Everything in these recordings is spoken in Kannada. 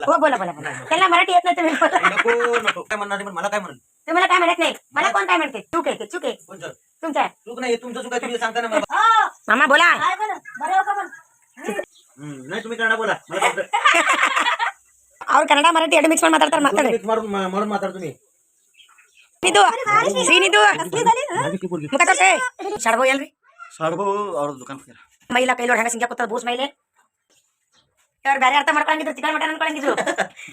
हो बोला बोला बोला त्यांना मराठी येत नाही तुम्ही बोला. नको नको काय म्हणणार ते पण मला काय म्हणून तुम्हाला काय म्हणत नाही मला कोण काय म्हणते चूक आहे ते चूक आहे कोणतं तुमच्या चूक नाही तुमचं चुका तुम्ही सांगता ना मला मामा बोला काय बरं बरं हो का पण हम्म, नाही तुम्ही कन्नडा बोला मला फक्त- और कन्नडा मराठी ಎರಡು ಮಿಕ್ಸ್ ಮಾಡಿ ಮಾತಾಡ್ತಾರೆ ಮಕ್ಕಳು तुम्हीच मारून मा- मारून मारता तुम्ही ನಿದು ಸೀನಿದು ಮುಖ ತೋರ್ಸೆ ಸಡಗೋ ಎಲ್ರಿ साडभाऊ और दुकान फिर महिला ಕೈಲಿ ಹೊಡ್ಯಂಗ ಸಿಂಗ್ಯಾಕ ಕೂತಾರ ಬೂಸ್ ಮಹಿಳೆ ಅವ್ರು ಬೇರೆ ಅರ್ಥ ಮಾಡ್ಕೊಂಗಿದ್ರು ಚಿಕನ್ ಮಟನ್ ಅನ್ಕೊಂಗಿದ್ರು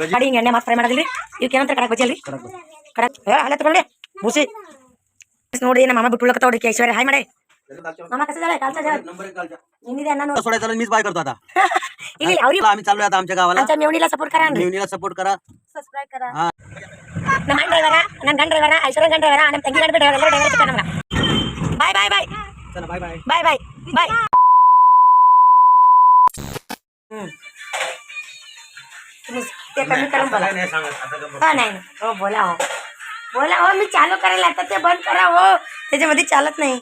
ಗಾಡಿ ಹಿಂಗೆ ಎಣ್ಣೆ ಮಾತ್ರ ಫ್ರೈ ಮಾಡೋದಿಲ್ರಿ ಇವಕ್ಕೆ ಏನಂತ ಕಡಕ್ ಬಜ್ಜಿ ಅಲ್ರಿ ಕಡಕ್ ಏ ಅಲ್ಲೇ ತಗೊಳ್ಳಿ ಬೂಸಿ ನೋಡಿ ನಮ್ಮ ಅಮ್ಮ ಬಿಟ್ಟು ತಗೊಳ್ಳಿ ಐಶ್ವರ್ಯ ಹಾಯ್ ಮಾಡಿ मामा कसं झालंय कालचा जेवण नंबर एक गालचा. हिंदी द्या ना नोट. सोडायचा मीच बाय करतो आता ಇಲ್ಲಿ ಅವ್ರಿಗೆ आम्ही चाललोय आता आमच्या गावाला आमच्या मेवणीला सपोर्ट करा नेहमीला सपोर्ट करा ಸಬ್ಸ್ಕ್ರೈಬ್ ಕರಾ ಹಾ. ನಮ್ಮ ಅಣ್ಣ ಡ್ರೈವರ ನನ್ನ ಗಂಡ ಡ್ರೈವರ ಐಶ್ವರ್ಯ ಗಂಡ ಡ್ರೈವರ ನಮ್ಮ ತಂಗಿ ಗಂಡ ಡ್ರೈವರ ಎಲ್ಲರೂ ಡ್ರೈವರ್ ಸಿಗ್ತಾರೆ ನಮ್ಗೆ ಬಾಯ್ ಬಾಯ್ ಬಾಯ್ चला bye bye bye bye bye तुम्ही ते कमी करून बोला. काय नाही सांगत आता गप्प. हा नाही नाही. हो बोला हो. बोला हो मी चालू करायला आता ते बंद करा हो. त्याच्यामध्ये चालत नाही.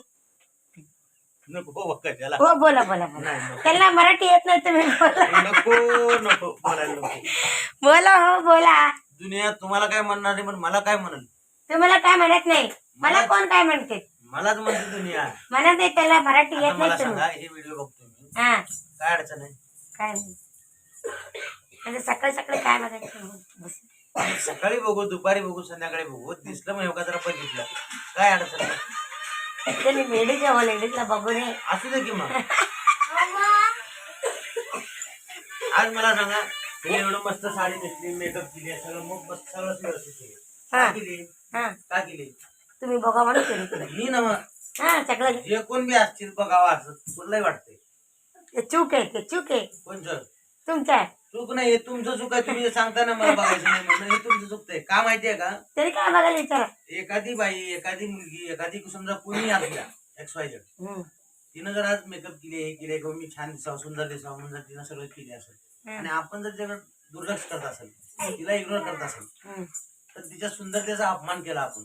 नको हो, हो बोला बोला बोला. त्यांना मराठी येत नाही तुम्ही बोला. नको नको बोलायला नको. बोला हो बोला. दुनिया तुम्हाला काय म्हणणार नाही पण मला काय म्हणाल? तुम्हाला काय म्हणत नाही? मला कोण काय म्हणते? मलाच म्हणते दुनिया. म्हणत नाही त्याला मराठी आता येत मला नाही तुम्ही. सांगा हे व्हिडिओ बघतो मी. हा. काय अडचण आहे? काय नाही. सकाळी सकाळी काय बघायचं? सकाळी बघू दुपारी बघू संध्याकाळी बघू. दिसलं मग का जरा बघितलं. काय अडचण त्यांनी लेडीज आहे हो लेडीजला बघू नये असू दे की मग. आज मला सांगा तुम्ही एवढं मस्त साडी नेसली मेकअप केली सगळं मग मस्त सगळं व्यवस्थित केली हा. का केली? हा. का केली? तुम्ही बघा म्हणून केली तुला. मी ना मग हा सगळं. जे कोण बी असतील बघावं असं. तुलाही वाटतंय. ते चूक आहे ते चूक आहे. कोणचं? तुमचं आहे. चूक नाही हे तुमचं आहे तुम्ही सांगताना मला बघायचं नाही हे तुमचं चुकतंय का माहितीये का? तरी काय बघायला एखादी बाई एखादी मुलगी एखादी समजा कोणी असल्या एक्स वाय झेड तिनं जर आज मेकअप केले हे केले किंवा मी छान दिसावं सुंदर दिसावं म्हणून तिनं सगळं केले असेल आणि आपण जर त्याकडे दुर्लक्ष करत असेल तिला इग्नोर करत असेल तर तिच्या सुंदरतेचा अपमान केला आपण.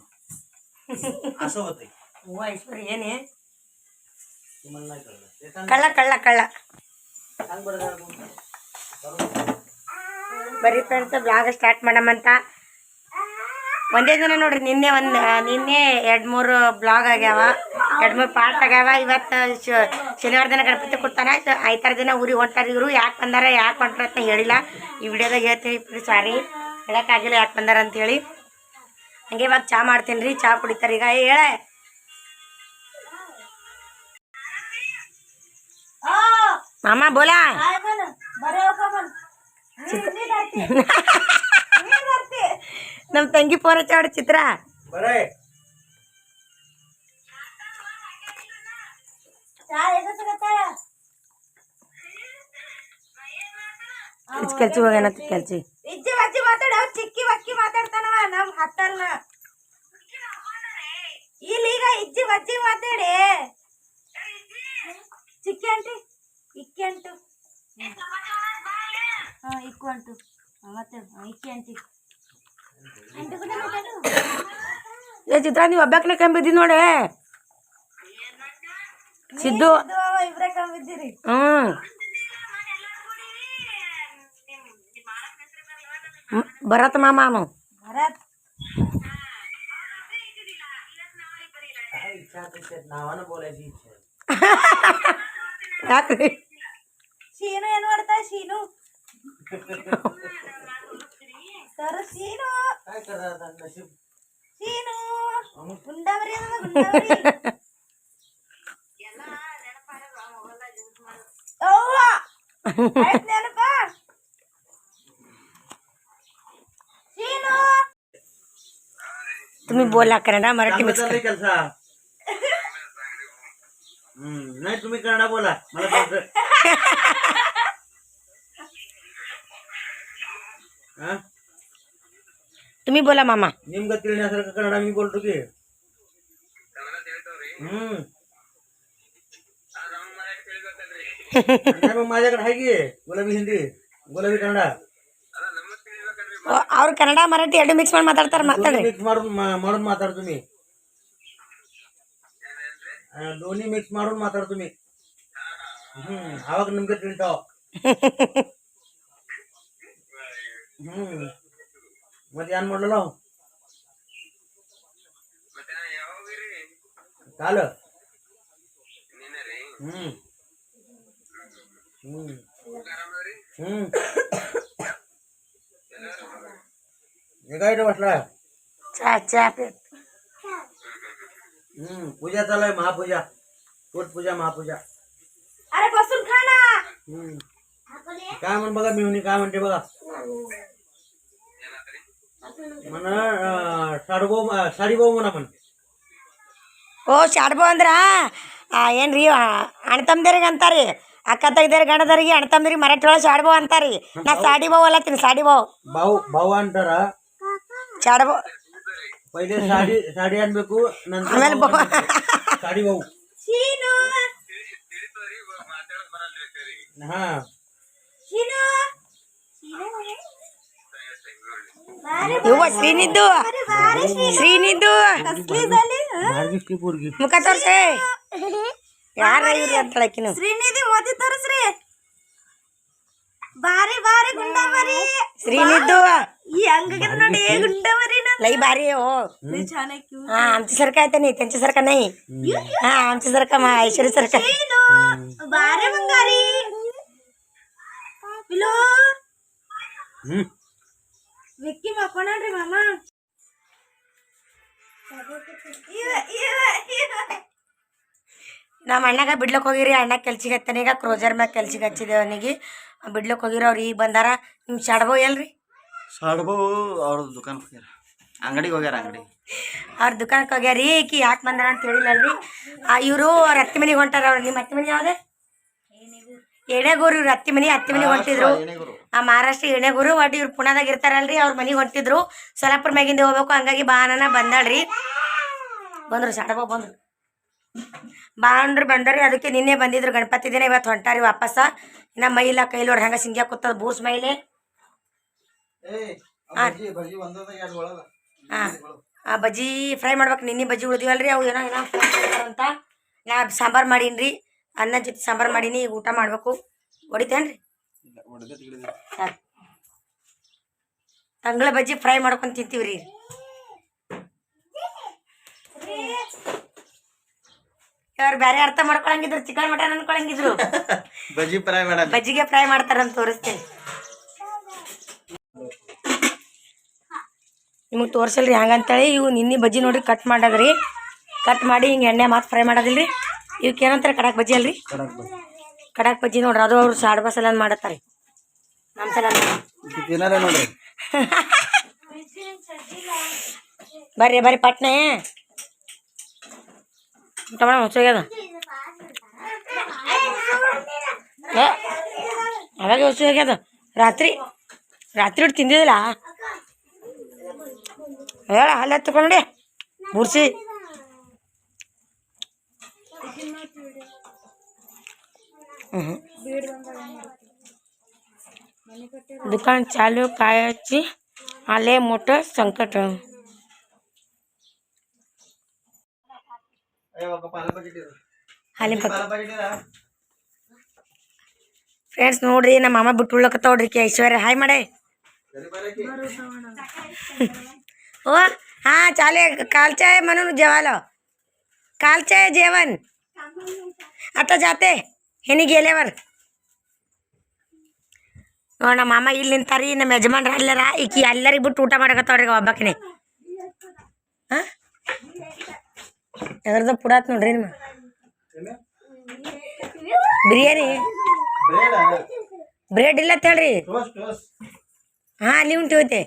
असं होतंय. हो, तुम्हाला नाही कळलं. कळला कळला कळला. सांग बरं बरोबर ಬರೀ ಫ್ರೆಂಡ್ಸ್ ಬ್ಲಾಗ್ ಸ್ಟಾರ್ಟ್ ಮಾಡಮಂತ ಒಂದೇ ದಿನ ನೋಡ್ರಿ ನಿನ್ನೆ ಒಂದು ನಿನ್ನೆ ಎರಡು ಮೂರು ಬ್ಲಾಗ್ ಆಗ್ಯಾವ. ಎರಡು ಮೂರು ಪಾರ್ಟ್ ಆಗ್ಯಾವ. ಇವತ್ತು ಶನಿವಾರ ದಿನ ಗಣಪತಿ ಕೊಡ್ತಾನ ಐತಾರ ದಿನ ಊರಿಗೆ ಹೊಂಟಾರ ಇವರು. ಯಾಕೆ ಬಂದಾರ ಯಾಕೆ ಹೊಂಟಾರ ಅಂತ ಹೇಳಿಲ್ಲ. ಈ ವಿಡಿಯೋದಾಗ ಹೇಳ್ತೀನಿ ಸಾರಿ ಹೇಳೋಕ್ಕಾಗಿಲ್ಲ ಯಾಕೆ ಬಂದಾರ ಅಂತೇಳಿ ಹಂಗೆ ಇವಾಗ ಚಾ ಮಾಡ್ತೀನಿ ರೀ ಚಾ ಕುಡಿತಾರೆ ಈಗ. ಏ, ಹೇಳ. ಮಾಮ ಬೋಲಾ. ನಮ್ಮ ತಂಗಿ ಪೋರ ಹಚ್ಚಾಡ ಚಿತ್ರ. ಕೆಲ್ಚಿ ಹೋಗೋಣ ಕೆಲ್ಚಿ ಇಜ್ಜಿ ಬಜ್ಜಿ ಚಿಕ್ಕಿ ಬಕ್ಕಿ ಮಾತಾಡ್ತಾನವ ನಮ್ ಹತ್ತಲ್ಲ ಇಲ್ಲೀಗ ಇಜ್ಜಿ ಬಜ್ಜಿ ಮಾತಾಡಿ. ಚಿಕ್ಕಿ ಆಂಟಿ ಇಕ್ಕಿ ಇಕ್ಕು ಅಂಟು. ಮತ್ತೆ ಇಕ್ಕಿ ಅಂತಿ ಏ ಚಿತ್ರ ನೀವು ಒಬ್ಬಾಕ್ನೆ ಕಂಬಿದ್ದಿ ನೋಡಿ. ಸಿದ್ದು. ಇಬ್ರೇ ಕಂಬಿದ್ದೀರಿ. ಹ್ಞೂ. ಭರತ್ ಮಾಮಾನು. ಭರತ್. ಯಾಕ್ರಿ? ಶೀನು ಏನು ಮಾಡ್ತಾ Sheenu? Terus sino? Sino? Bunda beri bunda beri? Ya lah, nenek apa? Sino? Tumi bola kerana marah kimi. Kamu terlihat sah. Hmm, nai tumi malah. तुम्ही बोला मामा नेमकं तिळण्यासारखं कन्नडा मी बोलतो की हम्म मग माझ्याकडे आहे की गुलाबी ಹಿಂದಿ ಗುಲಾಬಿ ಕನ್ನಡ. ಅವ್ರು ಕನ್ನಡ ಮರಾಠಿ ಎರಡು ಮಿಕ್ಸ್ ಮಾಡಿ ಮಾತಾಡ್ತಾರೆ ಮಾತಾಡಿ. ಮಿಕ್ಸ್ ಮಾಡೋದು ಮಾಡೋದು ಮಾತಾಡ್ತೀನಿ. दोन्ही ಮಿಕ್ಸ್ ಮಾಡೋದು ಮಾತಾಡ್ತೀನಿ. ಹ್ಮ್ ಆವಾಗ ನಿಮ್ಗೆ ತಿಳ್ತಾವ. ಹ್ಮ್. म्हटलं लाव. काल हम्म. हम्म. हम्म. हे काय रे बसला चहा चहा पे हम्म. पूजा चालू आहे महापूजा. पोट पूजा महापूजा. अरे बसून खा ना. हम्म. काय म्हण बघा मिळून काय म्हणते बघा. మన సడబోమ సడిబోమనం ఓ ಸಡ್ಬೋಂದ್ರ ಏನು ರೀ ಅಣ್ತಮ್ದಿರಿಗೆ ಅಂತಾರೆ ಅಕ್ಕ ತೆಗ್ದಿರ ಗಂಡ ತರಿಗೆ ಅಣ್ತಮ್ದಿರಿಗೆ ಮರಾಠಿ ಶಾಡ್ಬೋ ಅಂತಾರೆ ನಾ ಸಾಡಿ ಬಾವು ಅಲ್ಲತ್ತೀನಿ ಸಾಡಿ ಬಾವು ಬಾವು ಬಾವು ಅಂತಾರ ಶಾಡ್ಬೋ ಪೈಲೆ ಸಾಡಿ ಸಾಡಿ ಅನ್ಬೇಕು ಆಮೇಲೆ ಸಾಡಿ ಬಾವು ಹಾ साडी भाऊ ಶೀನು हा ಶೀನು ಇವ ಶ್ರೀನಿದ್ದು ಶ್ರೀನಿದ್ದು भार्गीची पोरगी ಮುಖ ತೋರ್ಸೆ ಯಾರ ಇವ್ರಿ ಅಂತ ಹೇಳಕಿನು ಶ್ರೀನಿಧಿ ಮೋದಿ ತೋರಿಸ್ರಿ ಬಾರಿ ಬಾರಿ ಗುಂಡ ಮರಿ ಶ್ರೀನಿದ್ದು ಈ ಹಂಗಾಗಿದ್ ನೋಡಿ ಗುಂಡ ಮರಿ लई भारी आहे हो छान आहे क्यू हा आमच्यासारखं आहे तर नाही त्यांच्यासारखं नाही हा आमच्यासारखं मा ऐश्वर्यासारखं आहे. ಶೀನು ಬಾರಿ ಬಂಗಾರಿ ಪಿಲು हम्म. ವಿಕ್ಕಿ ಮಕ್ಕೊಂಡ್ರಿ ಮಾಮ ಇವ ಇವ ಇವ ನಮ್ಮ ಅಣ್ಣಗ ಬಿಡ್ಲಕ್ಕೆ ಹೋಗಿರಿ ಅಣ್ಣ ಕೆಲ್ಸಿಗೆ ಹತ್ತನೀಗ ಈಗ ಕ್ರೋಜರ್ ಮ್ಯಾಗ ಕೆಲ್ಸಿಗೆ ಹಚ್ಚಿದೆ ಅವನಿಗೆ. ಬಿಡ್ಲಕ್ಕೆ ಹೋಗಿರಿ ಅವ್ರು ಈಗ ಬಂದಾರ. ನಿಮ್ಮ ಶಾಡ್ಬೋ ಎಲ್ರಿ? ಸಡಬೋ ಅವ್ರ ದುಕಾನ್ ಹೋಗ್ಯಾರ. ಅಂಗಡಿಗೆ ಹೋಗ್ಯಾರ ಅಂಗಡಿ ಅವ್ರ ದುಕಾನಕ್ಕೆ ಹೋಗ್ಯಾರಿ ಈಕಿ ಯಾಕೆ ಬಂದಾರ ಅಂತ ಹೇಳಿಲ್ಲಲ್ರಿ. ಇವರು ಅವ್ರ ಅತ್ತಿ ಮನಿಗೆ ಹೊಂಟಾರ ಅವ್ರು. ನಿಮ್ಮ ಹತ್ತು ಮನೆ ಯಾವ್ದೆ? ಎಣೆಗೂರು ಇವ್ರು ಅತ್ತಿ ಮನೆ ಅತ್ತಿ ಮನೆಗೆ ಹೊಂಟಿದ್ರು ಆ ಮಹಾರಾಷ್ಟ್ರ ಎಣೆಗೂರು ಒಟ್ಟು ಇವ್ರು ಪುಣಾದಾಗ ಇರ್ತಾರಲ್ರಿ ಅವ್ರ ಮನೆಗೆ ಹೊಂಟಿದ್ರು. ಸೊಲಾಪುರ ಮ್ಯಾಗಿಂದ ಹೋಗ್ಬೇಕು ಹಂಗಾಗಿ ಬಾನನ ಬಂದಾಳ್ರಿ. ಬಂದ್ರು ಸಡಬ ಬಂದ್ರು. ಬಾಂಡ್ರು ಬಂದರಿ ಅದಕ್ಕೆ ನಿನ್ನೆ ಬಂದಿದ್ರು ಗಣಪತಿ ದಿನ ಇವತ್ತು ಹೊಂಟಾರಿ ವಾಪಸ್ಸ ಇನ್ನ ಮೈಲ ಕೈಲೋಡ್ ಹಂಗ ಸಿಂಗ್ಯಾ ಕೂತದ ಬೂರ್ಸ್ ಮೈಲೆ. ಹಾಂ ಬಜ್ಜಿ ಫ್ರೈ ಮಾಡ್ಬೇಕು ನಿನ್ನೆ ಬಜ್ಜಿ ಉಳಿದಿವಲ್ರಿ ಅವು ಏನೋ ಏನೋ ಅಂತ. ನಾ ಸಾಂಬಾರು ಮಾಡೀನಿ ಅನ್ನ ಜೊತೆ ಸಾಂಬಾರು ಮಾಡೀನಿ ಈಗ ಊಟ ಮಾಡ್ಬೇಕು. ಹೊಡಿತೇನ್ರಿ? ಸಾಕು ತಂಗಳ ಬಜ್ಜಿ ಫ್ರೈ ಮಾಡ್ಕೊಂಡು ರೀ ಇವ್ರು ಬೇರೆ ಅರ್ಥ ಮಾಡ್ಕೊಳಂಗಿದ್ರು ಚಿಕನ್ ಮಟನ್ ಅನ್ಕೊಳಂಗಿದ್ರು. ಬಜ್ಜಿ ಫ್ರೈ ಮಾಡ ಬಜ್ಜಿಗೆ ಫ್ರೈ ಮಾಡ್ತಾರಂತ ತೋರಿಸ್ತೇನೆ. ನಿಮಗೆ ತೋರಿಸಲ್ರಿ ಹಂಗಂತೇಳಿ ಇವು ನಿನ್ನೆ ಬಜ್ಜಿ ನೋಡ್ರಿ ಕಟ್ ಮಾಡದ್ರಿ. ಕಟ್ ಮಾಡಿ ಹಿಂಗೆ ಎಣ್ಣೆ ಮಾತು ಫ್ರೈ ಮಾಡೋದಿಲ್ರಿ. ಇವಕ್ಕೆ ಏನಂತಾರೆ ಕಡಕ್ ಬಜ್ಜಿ ಅಲ್ರಿ? ಕಡಾಕ್ ಬಜ್ಜಿ. ನೋಡ್ರಿ ಅದು ಅವ್ರು ಸಾಡ್ ಬಸ್ ಎಲ್ಲ ಮಾಡತ್ತಾರೆ. ನಮ್ಮ ಸಲ ನೋಡ್ರಿ. ಬರ್ರಿ ಬರ್ರಿ ಪಟ್ನೆ. ಟಮಣ ಹುಚ್ಚಾಗ್ಯದ ಅವಾಗ ಹುಚ್ಚಾಗ್ಯದ ರಾತ್ರಿ ರಾತ್ರಿ ಹೊಟ್ಟು ತಿಂದಿದ್ದಿಲ್ಲ? ಹೇಳ ಹಲ್ಲ ನೋಡಿ ಬುರ್ಸಿ दुकान चालू कायची आले मोठं संकट ಹಾಲಿನ ಪಕ್ಕ ಫ್ರೆಂಡ್ಸ್ ನೋಡ್ರಿ ನಮ್ಮ ಮಾಮ ಬಿಟ್ಟು ಉಳ್ಳಕತ್ತಾವ್ರಿ ಕಿ ಐಶ್ವರ್ಯ ಹಾಯ್ ಮಾಡೆ ओ हा चालेल कालचं आहे म्हणून जेवायला कालचं आहे जेवण आता जाते ह्यानी गेल्यावर ನೋಡ್ ನಮ್ಮ ಮಾಮ ಇಲ್ಲಿ ನಿಂತಾರಿ ನಮ್ಮ ಯಜಮಾನ್ರ ಅಲ್ಲಾರ ಈಕಿ ಎಲ್ಲರಿಗೆ ಬಿಟ್ಟು ಊಟ ಮಾಡಕತ್ತವ್ರಿ ಈಗ ಒಬ್ಬಾಕಿನೇ ಹಾಂ ಎದ್ರದ ಪುಡಾತ್ ನೋಡ್ರಿ ನಿಮ್ಮ ಬಿರಿಯಾನಿ ಬ್ರೆಡ್ ಇಲ್ಲ ಅಂತ ಹೇಳ್ರಿ ಹಾಂ ಅಲ್ಲಿ ಉಂಟು ಹೋಯ್ತೆ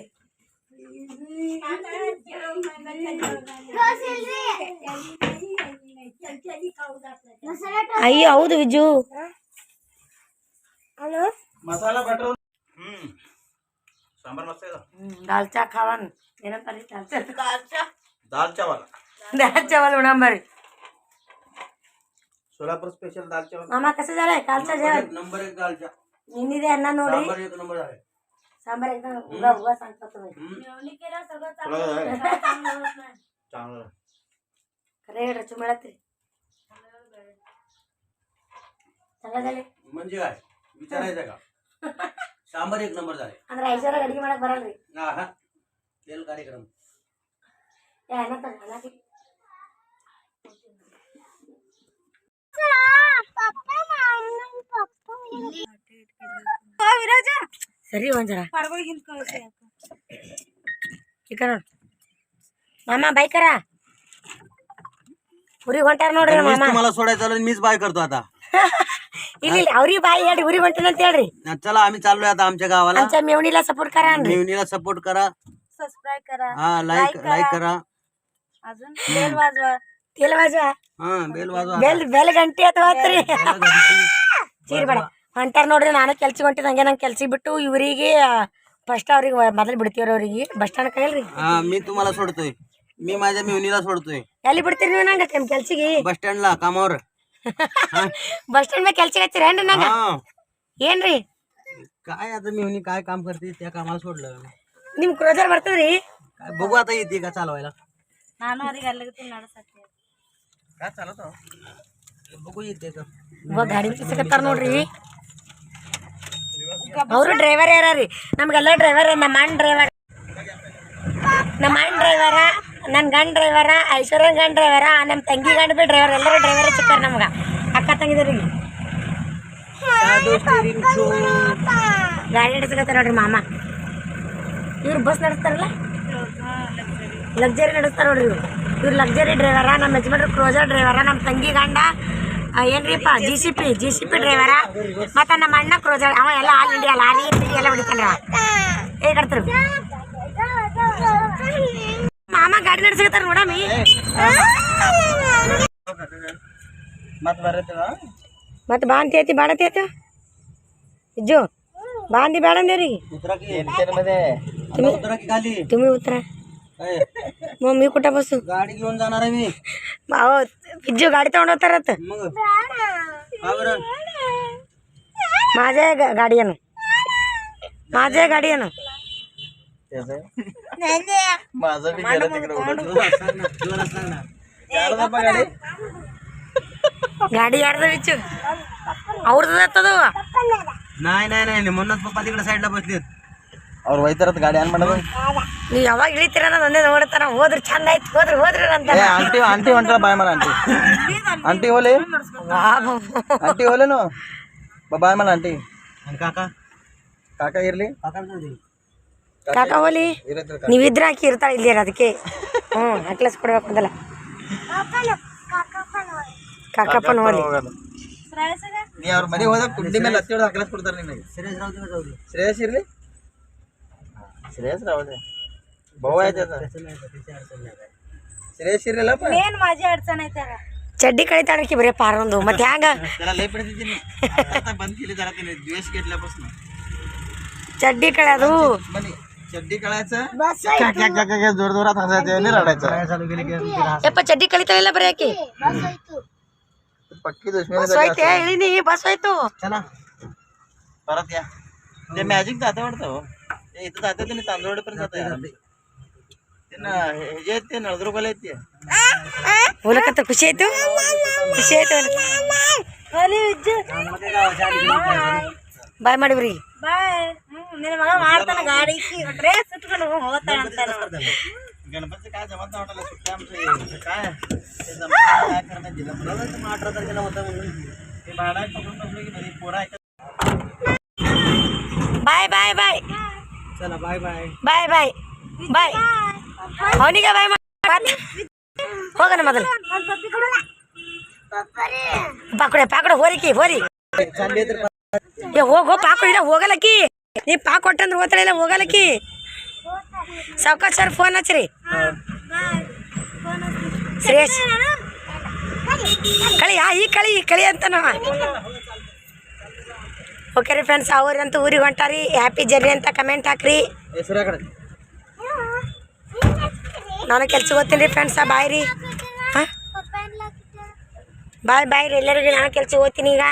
ಅಯ್ಯೋ ಹೌದು ವಿಜು ಮಸಾಲ ಬಟ್ರು ಹ್ಮ್ ಸಾಂಬಾರ್ ಮಸ್ತ್ ಇದೆ ದಾಲ್ ಚಾ ಖಾವನ್ ಏನಂತಾರಿ ದಾಲ್ ಚಾ दाल चावल दाल चावल उणांबरी सोलापूर स्पेशल दाल चावल मामा कसं झालंय कालचं जेवण नंबर एक दालच्या निन्नी अण्णा नोडी नंबर एक नंबर आहे सांबार एकदम उगा उगा सांगता तुम्ही थोडं आहे. चांगलं आहे. खरं हे रचू मिळत रे चांगलं झाले म्हणजे काय विचारायचं का सांबर एक नंबर झाले ಅಂದ್ರೆ ಐಶ್ವರ್ಯ ಅಡಿಗೆ ಮಾಡಕ್ ಬರಲ್ರಿ हा हा तेल कार्यक्रम ಏ, ಅನ್ನ ತಗೋ, ಅನ್ನ ತಿನ್ನು. ಸರಿ ಒಂಜರ ಚಿಕನ್ ಮಾಮ ಬೈಕರ ಉರಿ ಹೊಂಟಾರ ನೋಡ್ರಿ ನಮ್ಮ ಮಾಮ तुम्हाला सोडायचं आलं, मीच बाय करतो आता. ಇಲ್ಲಿ ಇಲ್ಲಿ ಅವ್ರಿ ಬಾಯಿ ಹೇಳ್ರಿ ಉರಿ ಹೊಂಟನ ಅಂತ ಹೇಳ್ರಿ ना, चला आम्ही चाललोय आता आमच्या गावाला. आमच्या मेवणीला सपोर्ट करा अನ್ರಿ. नेवणीला सपोर्ट करा. सबस्क्राईब करा. हा लाईक लाईक करा. अजून बेल वाजवा. तेल वाजवा. हा बेल वाजवा. ಬೆಲ್ ಬೆಲ್ ಗಂಟೆ ಅಥವಾ ರೀ ಚೀರ್ಬೇಡ ಹೊಂಟಾರ ನೋಡ್ರಿ ನಾನು ಕೆಲ್ಸಕ್ಕೆ ಹೊಂಟಿದ್ ಹಂಗೆ ನಂಗೆ ಕೆಲ್ಸಕ್ಕೆ ಬಿಟ್ಟು ಇವರಿಗೆ ಫಸ್ಟ್ ಅವ್ರಿಗೆ ಮೊದಲು ಬಿಡ್ತೀವ್ರಿ ಅವ್ರಿಗೆ ಬಸ್ ಸ್ಟ್ಯಾಂಡ್ ಕೈಲ್ರಿ हा मी तुम्हाला सोडतोय. मी माझ्या मेवणीला सोडतोय. ಎಲ್ಲಿ ಬಿಡ್ತೀರಿ ನೀವು ನಂಗೆ ಕೆಲ್- ಕೆಲ್ಸಿಗೆ बस स्टँडला कामावर ಬಸ್ ಸ್ಟ್ಯಾಂಡ್ ಮ್ಯಾಗ ಕೆಲ್ಸಕ್ಕೆ ಹಚ್ಚಿರೇನ್ರಿ ನಂಗೆ हा ಏನ್ರಿ काय आता मेवणी काय काम करते त्या कामाला सोडलं ನಿಮ್ ಕ್ರೋಜರ್ ಬರ್ತದ್ರಿ काय बघू आता येते का चालवायला ನಾನು ಅವ್ರಿಗೆ ಅಲ್ಲಿಗೆ ನಡ್ಸಕ್ಕೆ काय चालत बघू येते का ಇವಾಗ ಗಾಡಿ ಕೆಲ್ಸಕತ್ತಾರ ನೋಡ್ರಿ ಅವರು ಡ್ರೈವರ್ ಯಾರ್ರಿ ನಮ್ಗೆಲ್ಲ ಡ್ರೈವರ್ ನಮ್ಮ ಅಣ್ಣ ಡ್ರೈವರ್ ನಮ್ಮ ಅಣ್ಣ ಡ್ರೈವರ ನನ್ನ ಗಂಡ ಡ್ರೈವರ ಐಶ್ವರ್ಯನ ಗಂಡ ಡ್ರೈವರ ನಮ್ಮ ತಂಗಿ ಗಂಡ ಬಿ ಡ್ರೈವರ್ ಎಲ್ಲರೂ ಡ್ರೈವರ್ ಸಿಕ್ಕಾರ ನಮ್ಗೆ ಅಕ್ಕ ತಂಗಿದ್ರಿಗೆ ಗಾಡಿ ನಡೆಸ್ಕತ್ತಾರ ನೋಡ್ರಿ ಮಾಮ ಇವ್ರು ಬಸ್ ನಡೆಸ್ತಾರಲ್ಲ ಲಕ್ಸರಿ ನಡೆಸ್ತಾರ ನೋಡ್ರಿ ಇವ್ರು ಇವ್ರು ಲಕ್ಸರಿ ಡ್ರೈವರ ನಮ್ಮ ಯಜಮಾನ್ರು ಕ್ರೋಜರ್ ಡ್ರೈವರ ನಮ್ಮ ತಂಗಿ ಗಂಡ ಏನ್ರಿಪ್ಪ G C P G C P driver ಮತ್ತು ನಮ್ಮ ಅಣ್ಣ ಕ್ರೋಜರ್ ಅವ ಎಲ್ಲ ಆಲ್ ಇಂಡಿಯಾ ಲಾರಿ ಎಲ್ಲ ಹೊಡಿತಾನ ಹೇಗೆ ಕಟ್ತಾರೆ ಮಾಮ ಗಾಡಿ ನಡೆಸಕತ್ತಾರ ನೋಡಮ್ಮಿ ಮತ್ತೆ ಬರತ್ತದ ಮತ್ತೆ ಬಾ ಅಂತೇತಿ ಬಾಡತೇತ ಇಜ್ಜು ಬಾ ಅಂದಿ ಬೇಡ ಅಂದೇರಿ ತುಮಿ ಉತ್ತರ ಮಮ್ಮಿ ಕುಟ ಬಸ್ ಇಜ್ಜು ಗಾಡಿ ತಗೊಂಡ್ ಹೋಗ್ತಾರತ್ತ ಮಾಜೇ ಗಾಡಿಯನು ಮಾಜೇ ಗಾಡಿಯನು गाडी घेऊन जाणार आहे मी अहो पिज्जू गाडी तोंड होतारत मग का बरं माझ्या आहे गा- गाडी आहे ना माझ्या आहे गाडी आहे ना माझं बी गेलं तिकडे गाडी ಯಾರ್ದ ಬಿಚ್ಚು ಅವ್ರದ್ದು ಅದು नाही नाही नाही म्हणूनच पप्पा तिकडे साईडला बसलेत ಅವ್ರು ಒಯ್ತಾರತ್ ಗಾಡಿ ಆನ್ ಮಾಡೋದು ನೀವು ಯಾವಾಗ ಇಳಿತೀರ ಅನ್ನೋದು ಒಂದೇ ನೋಡ್ತಾರ ಹೋದ್ರೆ ಚಂದ ಆಯ್ತು ಹೋದ್ರೆ ಹೋದ್ರಿ ಅಂತ ಏ ಆಂಟಿ ಆಂಟಿ ಹೊಂಟ್ರ ಬಾಯ್ ಮಲ ಆಂಟಿ ಆಂಟಿ ಹೋಲೆ ಆಂಟಿ ಹೋಲೇನು ಬಾಯ್ ಮಲ ಆಂಟಿ ಕಾಕಾ ಕಾಕಾ ಇರ್ಲಿ ಕಾಕಾ ಹೋಲಿ. ನೀವಿದ್ರೆ ಆಕಿ ಇರ್ತಾಳೆ ಇಲ್ಲಿ ಅದಕ್ಕೆ ಹ್ಞೂ ಅಟ್ಲಸ್ ಕೊಡ್ಬೇಕು ಮೊದಲ. ಕಾಕಪ್ಪನ ಹೋಲಿ. ನೀ ಅವ್ರ ಮನೆ ಹೋದಾಗ ಕುಂಡಿ ಮೇಲೆ ಹತ್ತಿ ಹೊಡೆದು ಅಕ್ಲಸ್ ಕೊಡ್ತಾರೆ ನಿಮಗೆ ಶ್ರೇಯಸ್ ಇರಲಿ. ಶ್ರೇಯಸ್ ರಾವಲ್ರಿ ಬಹು ಶ್ರೇಯಸ್ ಇರಲಿಲ್ಲಪ್ಪ ಮಾಜಿ ಅಡ್ಸನ್ ಐತಾರ ಚಡ್ಡಿ ಕಳಿತಾಡಕ್ಕೆ ಬರೀ ಪಾರೊಂದು ಮತ್ತೆ ಹ್ಯಾಂಗ? ಚಡ್ಡಿ ಕಳೆಯೋದು Cedik kali aja, kayak kayak kayak kayak kayak kayak kayak kayak ಬಾಯ್ ಮಾಡಿವ್ರಿ ಬಾಯ್ ನಿನ್ನ ಮಗ ಮಾಡ್ತಾನ ಗಾಡಿ ಡ್ರೆಸ್ ಇಟ್ಕೊಂಡು ಹೋಗ್ತಾನ ಅಂತ ಗಣಪತಿ ಕಾಯ ಜಮತ ಹೋಟೆಲ್ ಸುತ್ತಾಂಶ ಕಾಯ ಕಾಯ ಕರ್ನ ಜಿಲ್ಲ ಪ್ರದರ್ಶನ ಮಾಡಿರೋದ್ರಿಗೆಲ್ಲ ಹೋಗ್ತಾವ ಈ ಬಾಡ ತಗೊಂಡು ಬರೀ ಪೂರ ಬಾಯ್ ಬಾಯ್ ಬಾಯ್ ಚಲ ಬಾಯ್ ಬಾಯ್ ಬಾಯ್ ಬಾಯ್ ಬಾಯ್ ಅವನಿಗೆ ಬಾಯ್ ಮಾಡಿ ಹೋಗೋಣ ಮೊದಲು ಪಾಕಡೆ ಪಾಕಡೆ ಹೋರಿಕೆ ಹೋರಿ ಏ, ಹೋಗೋ ಪಾಕಡೆ ಇಲ್ಲ ಹೋಗಲಕ್ಕಿ. ನೀ ಪಾಕ್ ಕೊಟ್ಟಂದ್ರೆ ಹೋಗ್ತಾಳಿಲ್ಲ ಹೋಗಲಕ್ಕಿ. ಸಾವ್ಕಾಶ್ ಸರ್ ಫೋನ್ ಹಚ್ಚಿರಿ. ಶ್ರೇಯಸ್ ಕಳಿ, ಆ, ಈ ಕಳಿ ಈ ಕಳಿ ಅಂತ ಓಕೆ ರೀ ಫ್ರೆಂಡ್ಸ್ ಅವ್ರಂತೂ ಊರಿಗೆ ಹೊಂಟಾರಿ. ಹ್ಯಾಪಿ ಜರ್ನಿ ಅಂತ ಕಮೆಂಟ್ ಹಾಕ್ರಿ. ನಾನು ಕೆಲ್ಸ ಹೋಗ್ತೀನಿ ರೀ ಫ್ರೆಂಡ್ಸ ಬಾಯ್ ರೀ ಹಾಂ? ಬಾಯ್ ಬಾಯ್ ರೀ ಎಲ್ಲರಿಗೂ ನಾನು ಕೆಲ್ಸ ಹೋಗ್ತೀನಿ ಈಗ.